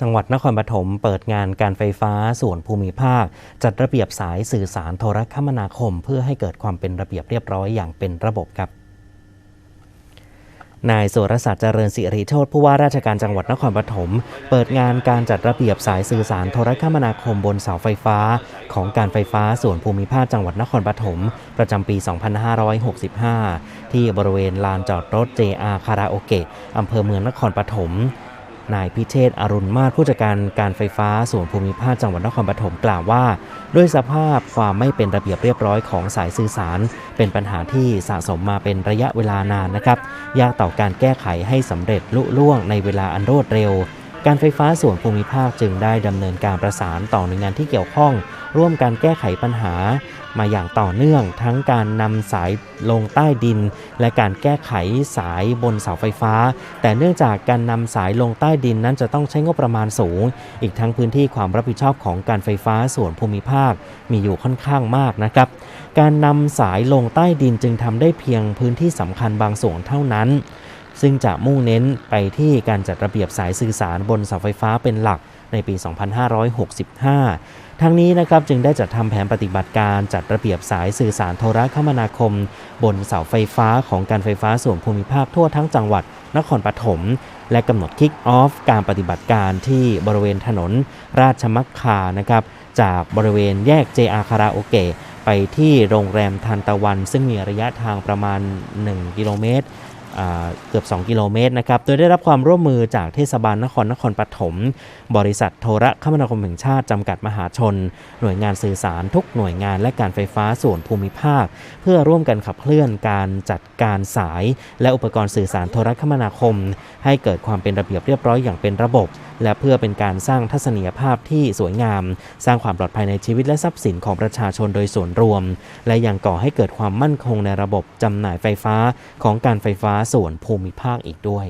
จังหวัดนครปฐมเปิดงานการไฟฟ้าส่วนภูมิภาค จัดระเบียบสายสื่อสารโทรคมนาคม เพื่อให้เกิดความเป็นระเบียบเรียบร้อยอย่างเป็นระบบครับนายสุรศักดิ์เจริญสิริโชตผู้ว่าราชการจังหวัดนครปฐมเปิดงานการจัดระเบียบสายสื่อสารโทรคมนาคมบนเสาไฟฟ้า ของการไฟฟ้าส่วนภูมิภาคจังหวัดนครปฐมประจำปี 2565 ที่บริเวณลานจอดรถ JR คาราโอเกะอำเภอเมืองนครปฐม นายพิเชษ์อรุณมาศผู้จัดการการไฟฟ้าส่วนภูมิภาคจังหวัดนครปฐมกล่าวว่า ด้วยสภาพความไม่เป็นระเบียบเรียบร้อยของสายสื่อสาร เป็นปัญหาที่สะสมมาเป็นระยะเวลานานนะครับ ยากต่อการแก้ไขให้สำเร็จลุล่วงในเวลาอันรวดเร็ว การไฟฟ้าส่วนภูมิภาคจึงได้ดำเนินการประสานต่อหน่วยงานที่เกี่ยวข้อง ร่วมการแก้ไขปัญหา มาอย่างต่อเนื่อง ทั้งการนำสายลงใต้ดิน และการแก้ไขสายบนเสาไฟฟ้า แต่เนื่องจากการนำสายลงใต้ดินนั้นจะต้องใช้งบประมาณสูง อีกทั้งพื้นที่ความรับผิดชอบของการไฟฟ้าส่วนภูมิภาค มีอยู่ค่อนข้างมากนะครับ การนำสายลงใต้ดินจึงทำได้เพียงพื้นที่สำคัญบางส่วนเท่านั้น ซึ่งจะมุ่งเน้นไปที่การจัดระเบียบสายสื่อสารบนเสาไฟฟ้าเป็นหลักในปี 2565 ทั้งนี้นะครับจึงได้จัดทำแผนปฏิบัติการจัดระเบียบสายสื่อสารโทรคมนาคม บนเสาไฟฟ้าของการไฟฟ้าส่วนภูมิภาคทั่วทั้งจังหวัดนครปฐมและกำหนดคิกออฟการปฏิบัติการที่บริเวณถนนราชมักคานะครับจากบริเวณแยก JR คาราโอเกะไปที่โรงแรมทันตะวัน ซึ่งมีระยะทางประมาณ 1 กิโลเมตร เกือบ 2 กิโลเมตรนะครับ โดยได้รับความร่วมมือจากเทศบาลนครนครปฐม บริษัทโทรคมนาคมแห่งชาติจำกัดมหาชน หน่วยงานสื่อสารทุกหน่วยงานและการไฟฟ้าส่วนภูมิภาค เพื่อร่วมกันขับเคลื่อนการจัดการสาย และอุปกรณ์สื่อสารโทรคมนาคม ให้เกิดความเป็นระเบียบเรียบร้อยอย่างเป็นระบบ และเพื่อเป็นการสร้างทัศนียภาพที่สวยงาม สร้างความปลอดภัยในชีวิตและทรัพย์สินของประชาชนโดยส่วนรวม และยังก่อให้เกิดความมั่นคงในระบบจำหน่ายไฟฟ้าของการไฟฟ้าส่วนภูมิภาคอีกด้วย